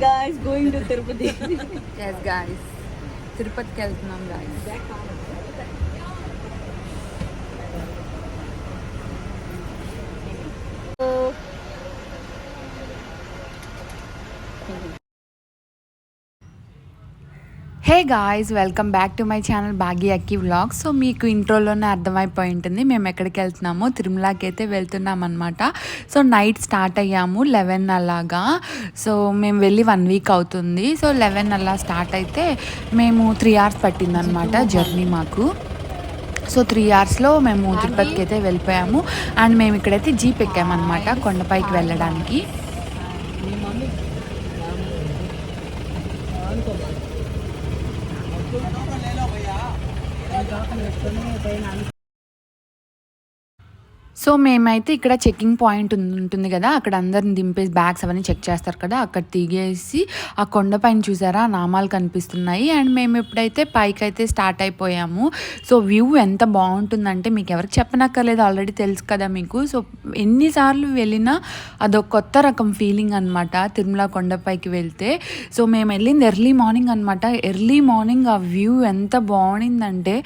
guys going to Tirupati. Yes guys తిరుపతికి వెళ్తున్నాం guys hey guys welcome back to my channel Bhagya Akki vlog so మీకు ఇంట్రోలోనే అర్థమైపోయి ఉంటుంది మేము ఎక్కడికి వెళ్తున్నామో తిరుమలకి అయితే వెళ్తున్నాం అనమాట సో నైట్ స్టార్ట్ అయ్యాము లెవెన్ అలాగా. సో మేము వెళ్ళి వన్ వీక్ అవుతుంది. సో లెవెన్ అలా స్టార్ట్ అయితే మేము త్రీ అవర్స్ పట్టిందనమాట జర్నీ మాకు. సో త్రీ అవర్స్లో మేము తిరుపతికి అయితే వెళ్ళిపోయాము. అండ్ మేము ఇక్కడైతే జీప్ ఎక్కామన్నమాట కొండపైకి వెళ్ళడానికి. సో మేమైతే ఇక్కడ చెకింగ్ పాయింట్ ఉంటుంది కదా అక్కడ అందరిని దింపేసి బ్యాగ్స్ అవన్నీ చెక్ చేస్తారు కదా అక్కడ దిగేసి ఆ కొండపైన చూసారా ఆ నామాలు కనిపిస్తున్నాయి. అండ్ మేము ఎప్పుడైతే పైకి అయితే స్టార్ట్ అయిపోయాము సో వ్యూ ఎంత బాగుంటుందంటే మీకు ఎవరికి చెప్పనక్కర్లేదు ఆల్రెడీ తెలుసు కదా మీకు. సో ఎన్నిసార్లు వెళ్ళినా అదొక కొత్త రకం ఫీలింగ్ అనమాట తిరుమల కొండపైకి వెళ్తే. సో మేము వెళ్ళింది ఎర్లీ మార్నింగ్ అనమాట ఎర్లీ మార్నింగ్ ఆ వ్యూ ఎంత బాగుండిందంటే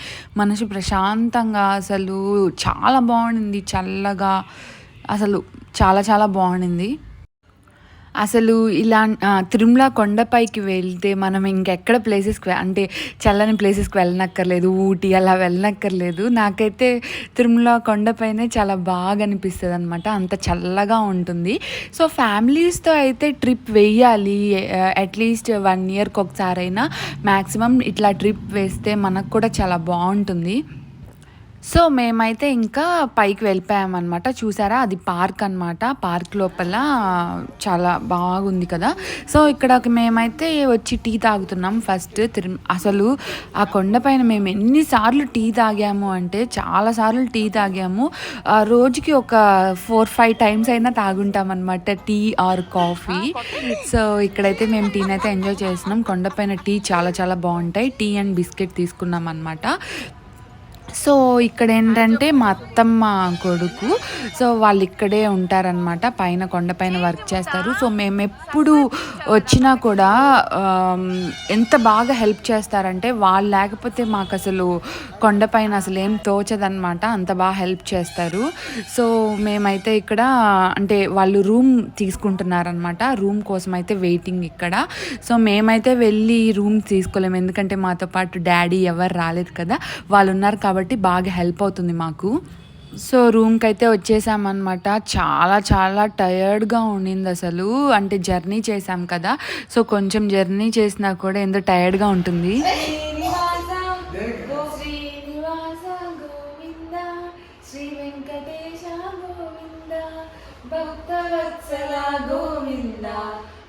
మనసు ప్రశాంతంగా అసలు చాలా బాగుండింది. చల్లగా అసలు చాలా చాలా బాగుండింది. అసలు ఇలా తిరుమల కొండపైకి వెళ్తే మనం ఇంకెక్కడ ప్లేసెస్కి అంటే చల్లని ప్లేసెస్కి వెళ్ళనక్కర్లేదు ఊటీ అలా వెళ్ళనక్కర్లేదు. నాకైతే తిరుమల కొండపైనే చాలా బాగా అనిపిస్తుంది అనమాట అంత చల్లగా ఉంటుంది. సో ఫ్యామిలీస్తో అయితే ట్రిప్ వేయాలి అట్లీస్ట్ వన్ ఇయర్కి ఒకసారైనా మ్యాక్సిమం ఇట్లా ట్రిప్ వేస్తే మనకు కూడా చాలా బాగుంటుంది. సో మేమైతే ఇంకా పైకి వెళ్ళిపోయామన్నమాట. చూసారా? అది పార్క్ అన్నమాట. పార్క్ లోపల చాలా బాగుంది కదా. సో ఇక్కడ మేమైతే వచ్చి టీ తాగుతున్నాం ఫస్ట్. తిరు అసలు ఆ కొండపైన మేము ఎన్నిసార్లు టీ తాగాము అంటే చాలాసార్లు టీ తాగాము. ఆ రోజుకి ఒక ఫోర్ ఫైవ్ టైమ్స్ అయినా తాగుంటాం అనమాట టీ ఆర్ కాఫీ. సో ఇక్కడైతే మేము టీని అయితే ఎంజాయ్ చేస్తున్నాం. కొండపైన టీ చాలా చాలా బాగుంటాయి. టీ అండ్ బిస్కెట్ తీసుకున్నాం అనమాట సో ఇక్కడ ఏంటంటే మా అత్తమ్మ కొడుకు. సో వాళ్ళు ఇక్కడే ఉంటారనమాట పైన కొండపైన వర్క్ చేస్తారు. సో మేము ఎప్పుడు వచ్చినా కూడా ఎంత బాగా హెల్ప్ చేస్తారంటే వాళ్ళు లేకపోతే మాకు అసలు కొండపైన అసలు ఏం తోచదనమాట అంత బాగా హెల్ప్ చేస్తారు. సో మేమైతే ఇక్కడ అంటే వాళ్ళు రూమ్ తీసుకుంటున్నారనమాట రూమ్ కోసం అయితే వెయిటింగ్ ఇక్కడ. సో మేమైతే వెళ్ళి రూమ్ తీసుకోలేము. ఎందుకంటే మాతో పాటు డాడీ ఎవరు రాలేదు కదా. వాళ్ళు ఉన్నారు కాబట్టి కాబట్టి బాగా హెల్ప్ అవుతుంది మాకు. సో రూమ్కి అయితే వచ్చేసామన్నమాట. చాలా చాలా టయర్డ్గా ఉండింది అసలు. అంటే జర్నీ చేసాం కదా. సో కొంచెం జర్నీ చేసినా కూడా ఎంతో టయర్డ్గా ఉంటుంది.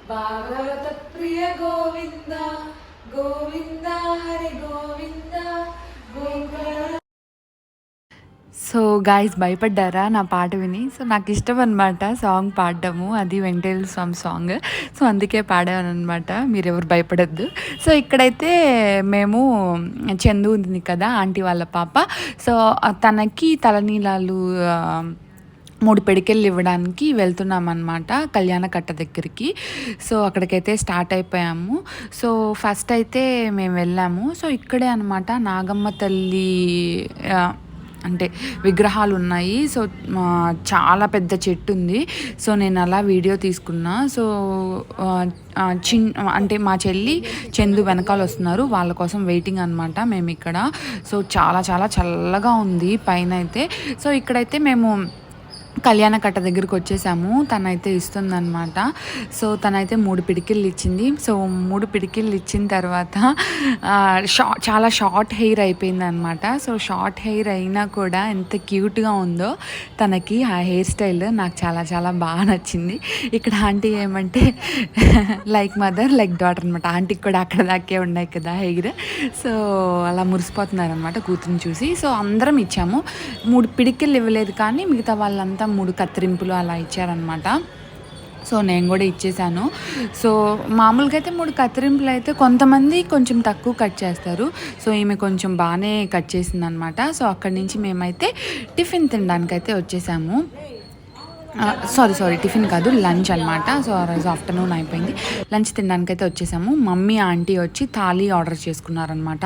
భాగవత ప్రియ గోవింద గోవింద హరి గోవింద. సో గాయస్ భయపడ్డారా? నా పాట విని. సో నాకు ఇష్టం అనమాట సాంగ్ పాడడము. అది వెంకటేశ్వర స్వామి సాంగ్ సో అందుకే పాడాను అనమాట మీరు ఎవరు భయపడద్దు. సో ఇక్కడైతే మేము చందు ఉంది కదా ఆంటీ వాళ్ళ పాప. సో తనకి తలనీలాలు మూడు పెడికెళ్ళు ఇవ్వడానికి వెళ్తున్నాం అనమాట కళ్యాణ కట్ట దగ్గరికి. సో అక్కడికైతే స్టార్ట్ అయిపోయాము. సో ఫస్ట్ అయితే మేము వెళ్ళాము. సో ఇక్కడే అనమాట నాగమ్మ తల్లి అంటే విగ్రహాలు ఉన్నాయి. సో చాలా పెద్ద చెట్టు ఉంది. సో నేను అలా వీడియో తీసుకున్నా. సో చిన్ అంటే మా చెల్లి చందు వెనకాల వస్తున్నారు. వాళ్ళ కోసం వెయిటింగ్ అనమాట మేము ఇక్కడ. సో చాలా చాలా చల్లగా ఉంది పైన అయితే. సో ఇక్కడైతే మేము కళ్యాణ కట్ట దగ్గరికి వచ్చేసాము. తనైతే ఇస్తుందనమాట సో తనైతే మూడు పిడికిళ్ళు ఇచ్చింది. సో మూడు పిడికిళ్ళు ఇచ్చిన తర్వాత షా చాలా షార్ట్ హెయిర్ అయిపోయింది అనమాట సో షార్ట్ హెయిర్ అయినా కూడా ఎంత క్యూట్గా ఉందో తనకి ఆ హెయిర్ స్టైల్ నాకు చాలా చాలా బాగా నచ్చింది. ఇక్కడ ఆంటీ ఏమంటే లైక్ మదర్ లైక్ డాటర్ అనమాట ఆంటీకి కూడా అక్కడ దాకే ఉన్నాయి కదా హెయిర్. సో అలా మురిసిపోతున్నారనమాట కూతురుని చూసి. సో అందరం ఇచ్చాము. మూడు పిడికిళ్ళు ఇవ్వలేదు కానీ మిగతా వాళ్ళంతా మూడు కత్తిరింపులు అలా ఇచ్చారనమాట సో నేను కూడా ఇచ్చేసాను. సో మామూలుగా అయితే మూడు కత్తిరింపులు అయితే కొంతమంది కొంచెం తక్కువ కట్ చేస్తారు. సో ఈమె కొంచెం బాగానే కట్ చేసింది అనమాట సో అక్కడి నుంచి మేమైతే టిఫిన్ తినడానికైతే వచ్చేసాము. సారీ సారీ టిఫిన్ కాదు లంచ్ అనమాట సో ఆ రోజు ఆఫ్టర్నూన్ అయిపోయింది. లంచ్ తినడానికి అయితే వచ్చేసాము. మమ్మీ ఆంటీ వచ్చి థాలీ ఆర్డర్ చేసుకున్నారనమాట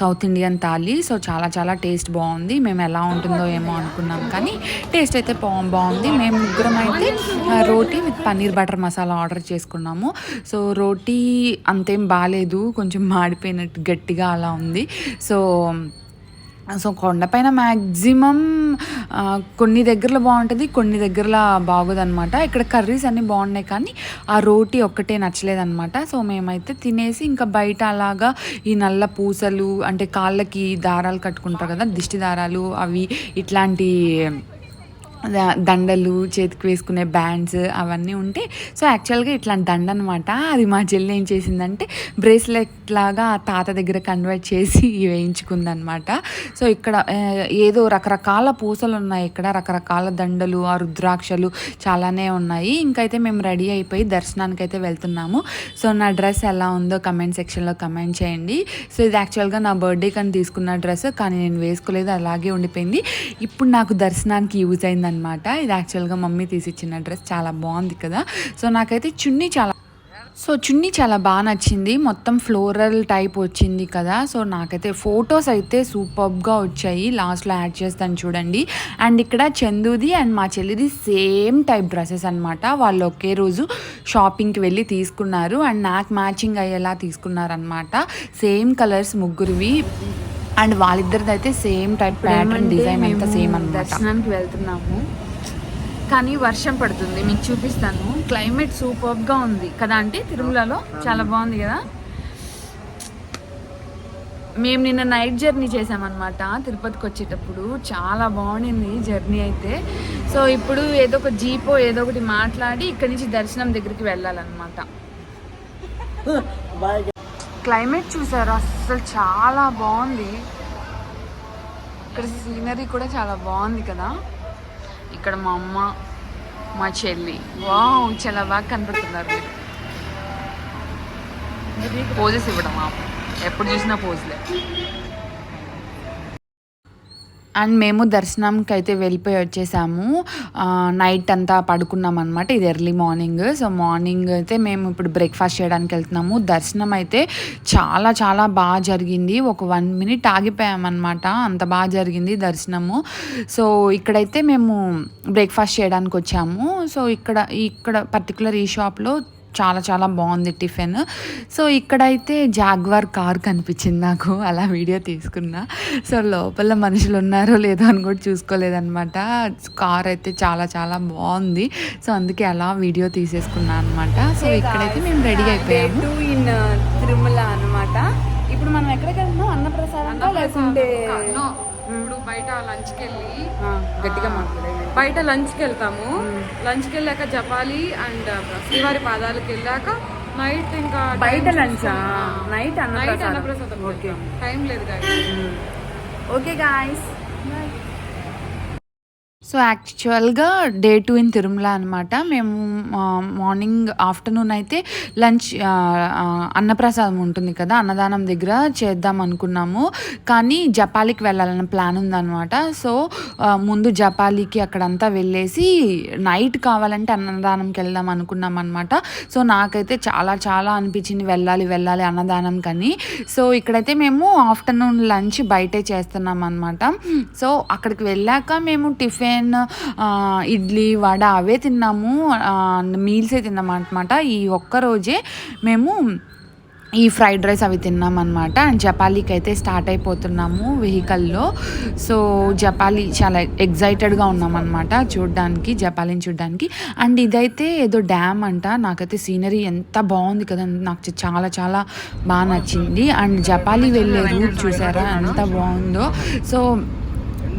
సౌత్ ఇండియన్ థాలీ. సో చాలా చాలా టేస్ట్ బాగుంది. మేము ఎలా ఉంటుందో ఏమో అనుకున్నాం కానీ టేస్ట్ అయితే బా బాగుంది. మేము ముగ్గురం అయితే roti with paneer butter masala order చేసుకున్నాము. సో రోటీ అంతేం బాగాలేదు కొంచెం మాడిపోయినట్టు గట్టిగా అలా ఉంది. సో సో కొండపైన మ్యాక్సిమం కొన్ని దగ్గరలో బాగుంటుంది కొన్ని దగ్గరలో బాగుదనమాట ఇక్కడ కర్రీస్ అన్నీ బాగున్నాయి కానీ ఆ రోటీ ఒక్కటే నచ్చలేదన్నమాట. సో మేమైతే తినేసి ఇంకా బయట అలాగా ఈ నల్ల పూసలు అంటే కాళ్ళకి దారాలు కట్టుకుంటారు కదా దిష్టి దారాలు అవి ఇట్లాంటి దండలు చేతికి వేసుకునే బ్యాండ్స్ అవన్నీ ఉంటే సో యాక్చువల్గా ఇట్లాంటి దండ అనమాట అది మా చెల్లి ఏం చేసిందంటే బ్రేస్లెట్ లాగా తాత దగ్గర కన్వర్ట్ చేసి వేయించుకుందనమాట సో ఇక్కడ ఏదో రకరకాల పూసలు ఉన్నాయి ఇక్కడ రకరకాల దండలు ఆ రుద్రాక్షలు చాలానే ఉన్నాయి. ఇంకైతే మేము రెడీ అయిపోయి దర్శనానికి అయితే వెళ్తున్నాము. సో నా డ్రెస్ ఎలా ఉందో కమెంట్ సెక్షన్లో కమెంట్ చేయండి. సో ఇది యాక్చువల్గా నా బర్త్డే కానీ తీసుకున్న డ్రెస్ కానీ నేను వేసుకోలేదు అలాగే ఉండిపోయింది. ఇప్పుడు నాకు దర్శనానికి యూజ్ అయింది అయిందనమాట ఇది యాక్చువల్గా మమ్మీ తీసిచ్చిన డ్రెస్ చాలా బాగుంది కదా. సో నాకైతే చున్నీ చాలా సో చున్నీ చాలా బాగా నచ్చింది. మొత్తం ఫ్లోరల్ టైప్ వచ్చింది కదా. సో నాకైతే ఫొటోస్ అయితే సూపర్గా వచ్చాయి. లాస్ట్లో యాడ్ చేస్తాను చూడండి. అండ్ ఇక్కడ చందుది అండ్ మా చెల్లిది సేమ్ టైప్ డ్రెస్సెస్ అనమాట వాళ్ళు ఒకే రోజు షాపింగ్కి వెళ్ళి తీసుకున్నారు. అండ్ నాకు మ్యాచింగ్ అయ్యేలా తీసుకున్నారనమాట సేమ్ కలర్స్ ముగ్గురివి. అండ్ వాళ్ళిద్దరిది అయితే సేమ్ టైప్ ప్యాటర్న్ డిజైన్ అంతా సేమ్ అనమాట దర్శనానికి వెళ్తున్నాము. కానీ వర్షం పడుతుంది మీకు చూపిస్తాను. క్లైమేట్ సూపర్గా ఉంది కదా అంటే తిరుమలలో చాలా బాగుంది కదా. మేము నిన్న నైట్ జర్నీ చేసామన్నమాట తిరుపతికి వచ్చేటప్పుడు. చాలా బాగుండింది జర్నీ అయితే. సో ఇప్పుడు ఏదో ఒక జీపో ఏదో ఒకటి మాట్లాడి ఇక్కడి నుంచి దర్శనం దగ్గరికి వెళ్ళాలన్నమాట. క్లైమేట్ చూసారు? అసలు చాలా బాగుంది. ఇక్కడ సీనరీ కూడా చాలా బాగుంది కదా? ఇక్కడ మా అమ్మ మా చెల్లి. వావ్ చాలా బాగా కనపడుతున్నారు మీరు. పోజెస్ ఇవ్వడం ఎప్పుడు చూసినా పోజులే అండ్ మేము దర్శనంకి అయితే వెళ్ళిపోయి వచ్చేసాము. నైట్ అంతా పడుకున్నాం అనమాట ఇది ఎర్లీ మార్నింగ్ సో మార్నింగ్ అయితే మేము ఇప్పుడు బ్రేక్ఫాస్ట్ చేయడానికి వెళ్తున్నాము. దర్శనం అయితే చాలా చాలా బాగా జరిగింది. ఒక వన్ మినిట్ ఆగిపోయామన్నమాట. అంత బాగా జరిగింది దర్శనము. సో ఇక్కడైతే మేము బ్రేక్ఫాస్ట్ చేయడానికి వచ్చాము. సో ఇక్కడ ఇక్కడ పర్టికులర్ ఈ షాప్లో చాలా చాలా బాగుంది టిఫిన్. సో ఇక్కడైతే జాగ్వార్ కార్ కనిపించింది నాకు. అలా వీడియో తీసుకున్నా. సో లోపల మనుషులు ఉన్నారో లేదో అని కూడా చూసుకోలేదన్నమాట. కార్ అయితే చాలా చాలా బాగుంది. సో అందుకే అలా వీడియో తీసేసుకున్నా అనమాట సో ఇక్కడైతే మేము రెడీ అయిపోయాము. టూ ఇన్ తిరుమల అన్నమాట. ఇప్పుడు మనం ఎక్కడికి వెళ్తున్నాం అన్నప్రసాదం లేకుంటే ఇప్పుడు బయట లంచ్కి వెళ్ళి గట్టిగా బయట లంచ్కి వెళ్తాము లంచ్కి వెళ్ళాక జపాలి అండ్ శ్రీవారి పాదాలకు వెళ్ళాక నైట్ ఇంకా బయట లంచా? నైట్ నైట్ అన్నప్రసాదం. టైం లేదు. ఓకే గాయస్ సో యాక్చువల్గా డే టూ ఇన్ తిరుమల అనమాట మేము మార్నింగ్ ఆఫ్టర్నూన్ అయితే లంచ్ అన్నప్రసాదం ఉంటుంది కదా అన్నదానం దగ్గర చేద్దాం అనుకున్నాము. కానీ జపాలికి వెళ్ళాలన్న ప్లాన్ ఉందన్నమాట. సో ముందు జపాలికి అక్కడంతా వెళ్ళేసి నైట్ కావాలంటే అన్నదానంకి వెళ్దాం అనుకున్నాం అనమాట సో నాకైతే చాలా చాలా అనిపించింది వెళ్ళాలి వెళ్ళాలి అన్నదానం కానీ. సో ఇక్కడైతే మేము ఆఫ్టర్నూన్ లంచ్ బయటే చేస్తున్నాం అనమాట సో అక్కడికి వెళ్ళాక మేము టిఫిన్ నేను ఇడ్లీ వడ అవే తిన్నాము. మీల్సే తిన్నాము అనమాట ఈ ఒక్క రోజే మేము ఈ ఫ్రైడ్ రైస్ అవి తిన్నాం అనమాట అండ్ జపాలీకి అయితే స్టార్ట్ అయిపోతున్నాము వెహికల్లో. సో జపాలి చాలా ఎగ్జైటెడ్గా ఉన్నామన్నమాట చూడడానికి జపాలీని చూడడానికి. అండ్ ఇదైతే ఏదో డ్యామ్ అంట. నాకైతే సీనరీ ఎంత బాగుంది కదా నాకు చాలా చాలా బాగా నచ్చింది. అండ్ జపాలి వెళ్ళే రూట్ చూసారా ఎంత బాగుందో. సో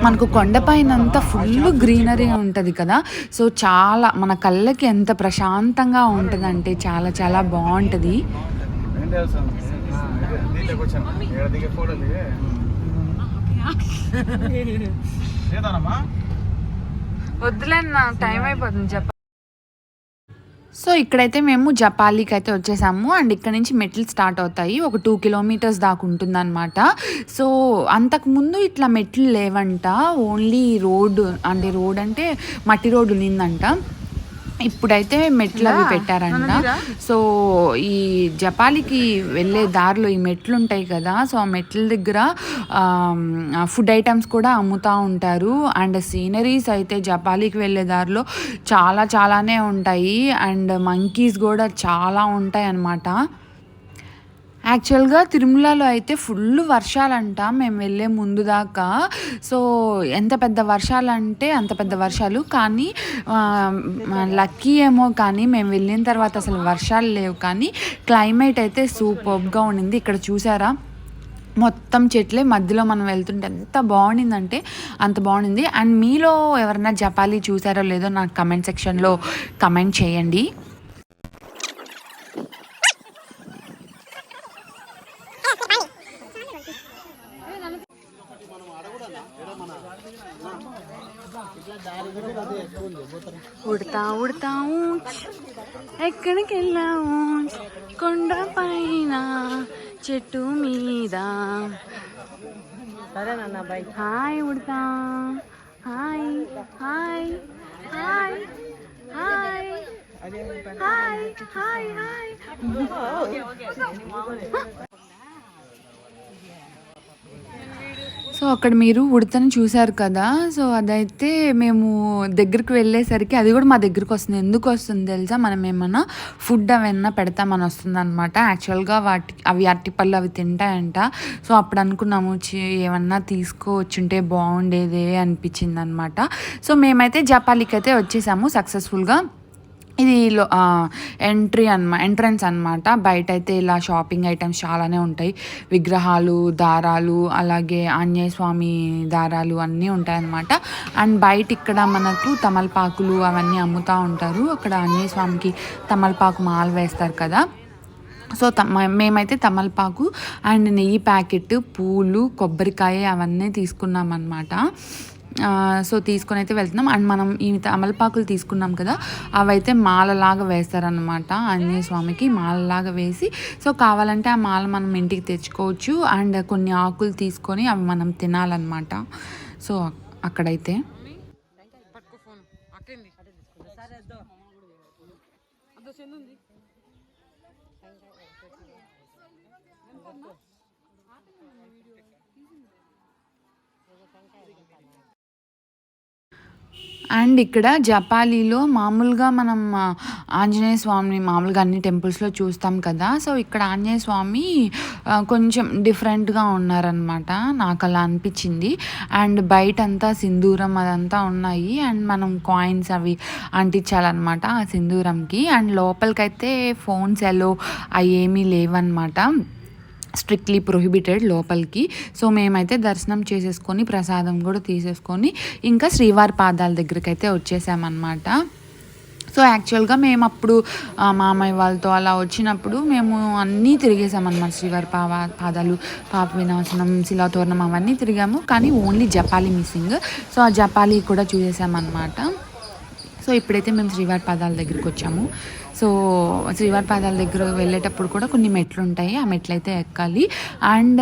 మనకు కొండపైన అంతా ఫుల్ గ్రీనరీ ఉంటుంది కదా. సో చాలా మన కళ్ళకి ఎంత ప్రశాంతంగా ఉంటుందంటే చాలా చాలా బాగుంటుంది. నాకు టైం అయిపోతుంది చెప్ప సో ఇక్కడైతే మేము జపాలీకి అయితే వచ్చేసాము. అండ్ ఇక్కడ నుంచి మెట్లు స్టార్ట్ అవుతాయి. ఒక టూ కిలోమీటర్స్ దాకా ఉంటుందన్నమాట. సో అంతకుముందు ఇట్లా మెట్లు లేవంట. ఓన్లీ రోడ్ అంటే రోడ్ అంటే మట్టి రోడ్డు ఉన్నిందంట ఇప్పుడైతే మెట్లు అవి పెట్టారంట. సో ఈ జపాలికి వెళ్ళే దారిలో ఈ మెట్లు ఉంటాయి కదా సో ఆ మెట్ల దగ్గర ఫుడ్ ఐటమ్స్ కూడా అమ్ముతూ ఉంటారు. అండ్ సీనరీస్ అయితే జపాలికి వెళ్ళే దారిలో చాలా చాలానే ఉంటాయి. అండ్ మంకీస్ కూడా చాలా ఉంటాయి అన్నమాట యాక్చువల్గా తిరుమలలో అయితే ఫుల్ వర్షాలంట. మేము వెళ్ళే ముందు దాకా. సో ఎంత పెద్ద వర్షాలు అంటే అంత పెద్ద వర్షాలు. కానీ లక్కీ ఏమో కానీ మేము వెళ్ళిన తర్వాత అసలు వర్షాలు లేవు. కానీ క్లైమేట్ అయితే సూపర్గా ఉండింది. ఇక్కడ చూసారా? మొత్తం చెట్లే. మధ్యలో మనం వెళ్తుంటే ఎంత బాగుండిందంటే అంత బాగుండింది. అండ్ మీలో ఎవరైనా జపాలి చూసారో లేదో నాకు కమెంట్ సెక్షన్లో కమెంట్ చేయండి. ఉడతా ఉడతా ఊచ్. ఎక్కడికి వెళ్ళావు కొండ పైన చెట్టు మీద. Hi Udatha. Hi hi hi hi hi hi hi. So అక్కడ మీరు ఉడతను చూశారు కదా సో అదైతే మేము దగ్గరికి వెళ్ళేసరికి అది కూడా మా దగ్గరికి వస్తుంది. ఎందుకు వస్తుంది తెలుసా? మనం ఏమన్నా ఫుడ్ అవన్నా పెడతామని వస్తుంది అనమాట యాక్చువల్గా వాటి అవి అరటిపళ్ళు అవి తింటాయంట. సో అప్పుడు అనుకున్నాము ఏమన్నా తీసుకోవచ్చుంటే బాగుండేదే అనిపించింది అనమాట సో మేమైతే జపాలికి అయితే వచ్చేసాము సక్సెస్ఫుల్గా. ఇది లో ఎంట్రీ అన్మా ఎంట్రన్స్ అన్నమాట బయట అయితే ఇలా షాపింగ్ ఐటమ్స్ చాలానే ఉంటాయి. విగ్రహాలు దారాలు అలాగే ఆంజనేయ స్వామి దారాలు అన్నీ ఉంటాయన్నమాట అండ్ బయట ఇక్కడ మనకు తమలపాకులు అవన్నీ అమ్ముతూ ఉంటారు. అక్కడ ఆంజనేయ స్వామికి తమలపాకు మాల వేస్తారు కదా. సో తమ మేమైతే తమలపాకు అండ్ నెయ్యి ప్యాకెట్ పూలు కొబ్బరికాయ అవన్నీ తీసుకున్నామన్నమాట సో తీసుకొని అయితే వెళ్తున్నాం. అండ్ మనం ఈ తమలపాకులు తీసుకున్నాం కదా అవైతే మాలలాగా వేస్తారనమాట ఆంజనేయ స్వామికి మాలలాగా వేసి. సో కావాలంటే ఆ మాల మనం ఇంటికి తెచ్చుకోవచ్చు. అండ్ కొన్ని ఆకులు తీసుకొని అవి మనం తినాలన్నమాట. సో అక్కడైతే పట్టుకో ఫోన్ అక్కింది అంత చెంది ఉంది అండ్ ఇక్కడ జపాలీలో మామూలుగా మనం ఆంజనేయ స్వామిని మామూలుగా అన్ని టెంపుల్స్లో చూస్తాం కదా. సో ఇక్కడ ఆంజనేయ స్వామి కొంచెం డిఫరెంట్గా ఉన్నారనమాట నాకు అలా అనిపించింది. అండ్ బయట అంతా సింధూరం అదంతా ఉన్నాయి. అండ్ మనం కాయిన్స్ అవి అంటించాలన్నమాట ఆ సింధూరంకి. అండ్ లోపలికైతే ఫోన్స్ ఎలో అవి ఏమీ లేవన్నమాట. స్ట్రిక్ట్లీ ప్రొహిబిటెడ్ లోపలికి. సో మేమైతే దర్శనం చేసేసుకొని ప్రసాదం కూడా తీసేసుకొని ఇంకా శ్రీవారి పాదాల దగ్గరికి అయితే వచ్చేసామన్నమాట. సో యాక్చువల్గా మేము అప్పుడు మామయ్య వాళ్ళతో అలా వచ్చినప్పుడు మేము అన్నీ తిరిగేసామన్నమాట. శ్రీవారి పావా పాదాలు పాప వినాశనం శిలాతోరణం అవన్నీ తిరిగాము. కానీ ఓన్లీ జపాలి మిస్సింగ్. సో ఆ జపాలి కూడా చూసేసామన్నమాట. సో ఇప్పుడైతే మేము శ్రీవారి పాదాల దగ్గరికి వచ్చాము. సో శ్రీవారి పాదాల దగ్గర వెళ్ళేటప్పుడు కూడా కొన్ని మెట్లు ఉంటాయి ఆ మెట్లు అయితే ఎక్కాలి. అండ్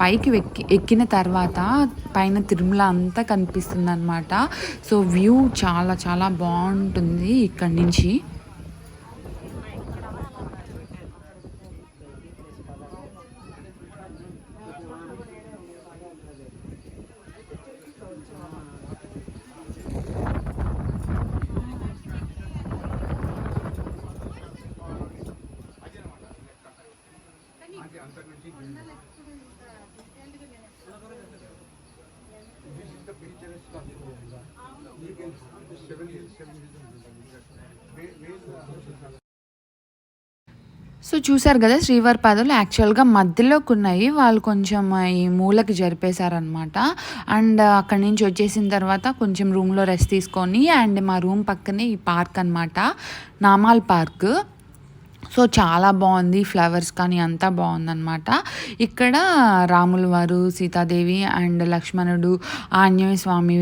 పైకి ఎక్కి ఎక్కిన తర్వాత పైన తిరుమల అంతా కనిపిస్తుంది అనమాట సో వ్యూ చాలా చాలా బాగుంటుంది ఇక్కడి నుంచి. సో చూసారు కదా శ్రీవారి పాదాలు యాక్చువల్గా మధ్యలోకి ఉన్నాయి వాళ్ళు కొంచెం ఈ మూలకి జరిపేశారనమాట అండ్ అక్కడి నుంచి వచ్చేసిన తర్వాత కొంచెం రూమ్లో రెస్ట్ తీసుకొని అండ్ మా రూమ్ పక్కనే ఈ పార్క్ అనమాట నామాల్ పార్క్. సో చాలా బాగుంది ఫ్లవర్స్ కానీ అంతా బాగుందన్నమాట. ఇక్కడ రాముల వారు సీతాదేవి అండ్ లక్ష్మణుడు ఆంజనేయ స్వామి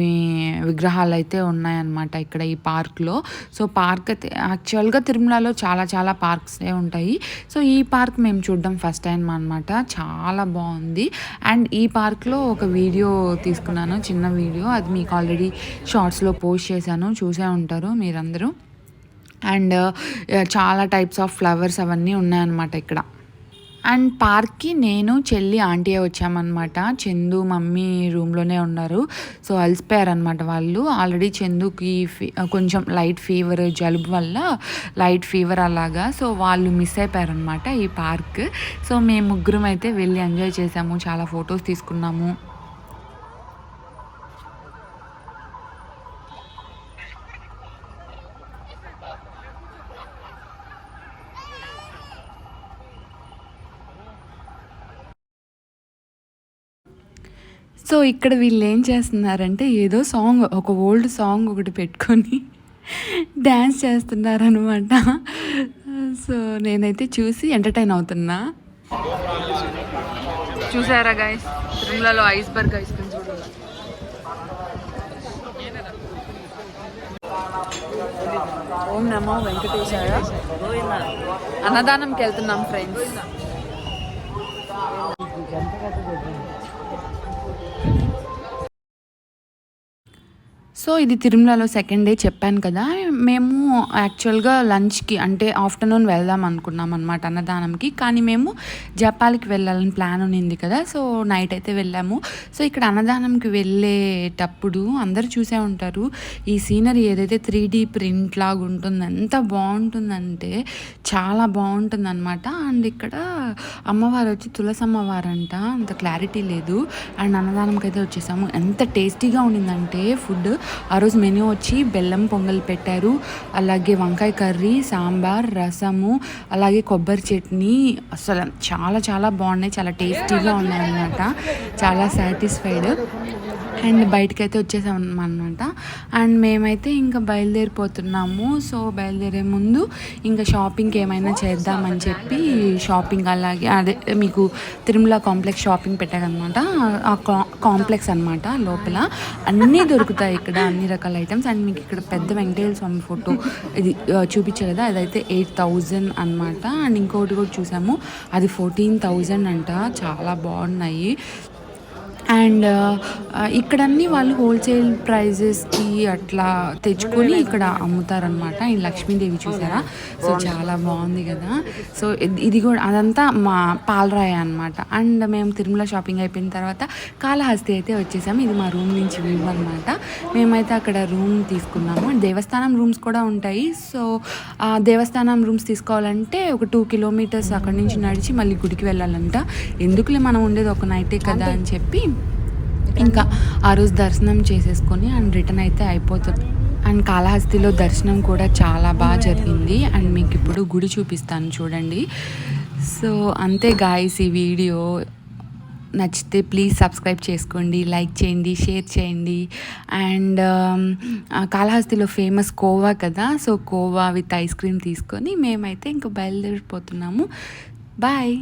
విగ్రహాలు అయితే ఉన్నాయన్నమాట ఇక్కడ ఈ పార్క్లో. సో పార్క్ అయితే యాక్చువల్గా తిరుమలలో చాలా చాలా పార్క్సే ఉంటాయి. సో ఈ పార్క్ మేము చూడడం ఫస్ట్ టైం అనమాట చాలా బాగుంది. అండ్ ఈ పార్క్లో ఒక వీడియో తీసుకున్నాను చిన్న వీడియో. అది మీకు ఆల్రెడీ షార్ట్స్లో పోస్ట్ చేశాను. చూసే ఉంటారు మీరందరూ. అండ్ చాలా టైప్స్ ఆఫ్ ఫ్లవర్స్ అవన్నీ ఉన్నాయన్నమాట ఇక్కడ. అండ్ పార్క్కి నేను చెల్లి ఆంటీ వచ్చామన్నమాట. చందు మమ్మీ రూమ్లోనే ఉన్నారు. సో అలసిపోయారనమాట వాళ్ళు. ఆల్రెడీ చందుకి ఫీ కొంచెం లైట్ ఫీవర్ జలుబు వల్ల లైట్ ఫీవర్ అలాగా. సో వాళ్ళు మిస్ అయిపోయారనమాట ఈ పార్క్. సో మేము ముగ్గురం అయితే వెళ్ళి ఎంజాయ్ చేసాము. చాలా ఫొటోస్ తీసుకున్నాము. సో ఇక్కడ వీళ్ళు ఏం చేస్తున్నారంటే ఏదో సాంగ్ ఒక ఓల్డ్ సాంగ్ ఒకటి పెట్టుకొని డ్యాన్స్ చేస్తున్నారనమాట సో నేనైతే చూసి ఎంటర్టైన్ అవుతున్నా. చూసారా గైస్ తిరుమలలో ఐస్బర్గ్ ఐస్ క్రీమ్ చూడాలి ఓం నమో వెంకటేశాయ. అన్నదానంకి వెళ్తున్నాం ఫ్రెండ్స్ సో ఇది తిరుమలలో సెకండ్ డే చెప్పాను కదా. మేము యాక్చువల్గా లంచ్కి అంటే ఆఫ్టర్నూన్ వెళ్దాం అనుకున్నాం అనమాట అన్నదానంకి. కానీ మేము జపాల్కి వెళ్ళాలని ప్లాన్ ఉన్నింది కదా. సో నైట్ అయితే వెళ్ళాము. సో ఇక్కడ అన్నదానంకి వెళ్ళేటప్పుడు అందరూ చూసే ఉంటారు ఈ సీనరీ ఏదైతే త్రీ డీ ప్రింట్ లాగా ఉంటుంది ఎంత బాగుంటుందంటే చాలా బాగుంటుంది అనమాట అండ్ ఇక్కడ అమ్మవారు వచ్చి తులసి అమ్మవారు అంట అంత క్లారిటీ లేదు. అండ్ అన్నదానంకి అయితే వచ్చేసాము. ఎంత టేస్టీగా ఉండిందంటే ఫుడ్ ఆ రోజు మెనూ వచ్చి బెల్లం పొంగల్ పెట్టారు. అలాగే వంకాయ కర్రీ సాంబార్ రసము అలాగే కొబ్బరి చట్నీ. అసలు చాలా చాలా బాగున్నాయి. చాలా టేస్టీగా ఉన్నాయి అన్నమాట చాలా సాటిస్ఫైడ్. అండ్ బయటకు అయితే వచ్చేసాం అనమాట అండ్ మేమైతే ఇంకా బయలుదేరిపోతున్నాము. సో బయలుదేరే ముందు ఇంకా షాపింగ్కి ఏమైనా చేద్దామని చెప్పి షాపింగ్ అలాగే అదే మీకు తిరుమల కాంప్లెక్స్ షాపింగ్ పెట్టారనమాట ఆ కాంప్లెక్స్ అనమాట లోపల. అన్నీ దొరుకుతాయి ఇక్కడ అన్ని రకాల ఐటమ్స్. అండ్ మీకు ఇక్కడ పెద్ద వెంకటేశ్వర స్వామి ఫోటో ఇది చూపించారు కదా అదైతే ఎయిట్ థౌజండ్ అనమాట అండ్ ఇంకోటి కూడా చూసాము అది ఫోర్టీన్ థౌజండ్ అంట. చాలా బాగున్నాయి. అండ్ ఇక్కడ అన్ని వాళ్ళు హోల్సేల్ ప్రైజెస్కి అట్లా తెచ్చుకొని ఇక్కడ అమ్ముతారనమాట ఈ లక్ష్మీదేవి చూసారా? సో చాలా బాగుంది కదా. సో ఇది- కూడా అదంతా మా పాలరాయ అనమాట అండ్ మేము తిరుమల షాపింగ్ అయిపోయిన తర్వాత కాళహస్తి అయితే వచ్చేసాము. ఇది మా రూమ్ నుంచి వ్యూ అనమాట మేమైతే అక్కడ రూమ్ తీసుకున్నాము. అండ్ దేవస్థానం రూమ్స్ కూడా ఉంటాయి. సో దేవస్థానం రూమ్స్ తీసుకోవాలంటే ఒక టూ కిలోమీటర్స్ అక్కడి నుంచి నడిచి మళ్ళీ గుడికి వెళ్ళాలంట. ఎందుకులే మనం ఉండేది ఒక నైటే కదా అని చెప్పి ఇంకా ఆ రోజు దర్శనం చేసేసుకొని అండ్ రిటర్న్ అయితే అయిపోతుంది. అండ్ కాళహస్తిలో దర్శనం కూడా చాలా బాగా జరిగింది. అండ్ మీకు ఇప్పుడు గుడి చూపిస్తాను చూడండి. సో అంతే గాయస్ ఈ వీడియో నచ్చితే ప్లీజ్ సబ్స్క్రైబ్ చేసుకోండి లైక్ చేయండి షేర్ చేయండి. అండ్ um, కాళహస్తిలో ఫేమస్ కోవా కదా so kova with ice cream తీసుకొని మేమైతే ఇంకా బయలుదేరిపోతున్నాము. బాయ్